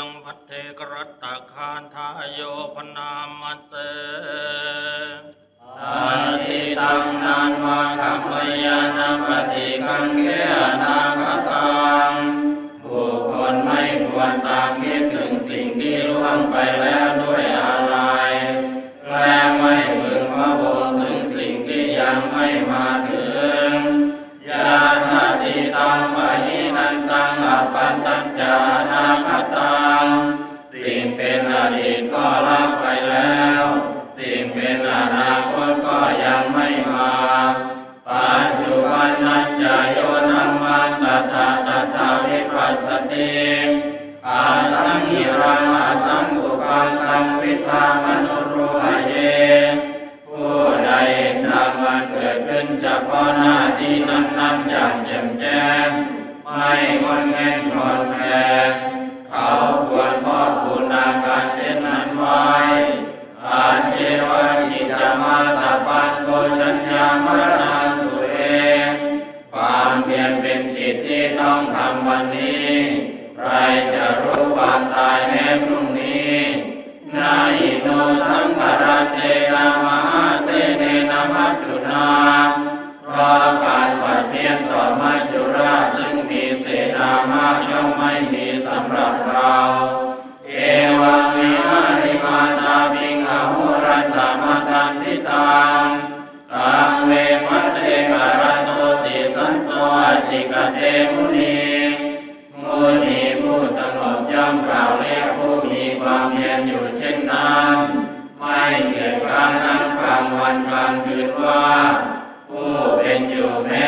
ังพัทเทกรัตตะคานทายโยพนามเตอาทิตังนานวาคัมมยานาปฏิกังเกอนาคตังบุคคลไม่ควรตามคิดถึงสิ่งที่ล่วงไปแล้วด้วยอะไรและไม่พึงพะวงถึงสิ่งที่ยังไม่มาถึง สสติอาสังหิรังอาสังบุกังตังวิทามนุรุหะเย ผู้ใดเห็นธรรมมันเกิดขึ้นเฉพาะหน้าที่นั้นนั้นๆอย่างแจ่มแจ้ง ไม่ กิจที่ต้องทำวันนี้ ใครจะรู้วันตายแม้พรุ่งนี้นาอิโนสังขารเตนะมหาเสเนนะมัจจุนา จิกเตมุนีมุนีผู้สงบย่อมกล่าวเรียกผู้มีความเพียรอยู่เช่นนั้นไม่เกิดกลางนั้นกลางวันกลางคืนว่า ผู้เป็นอยู่แม้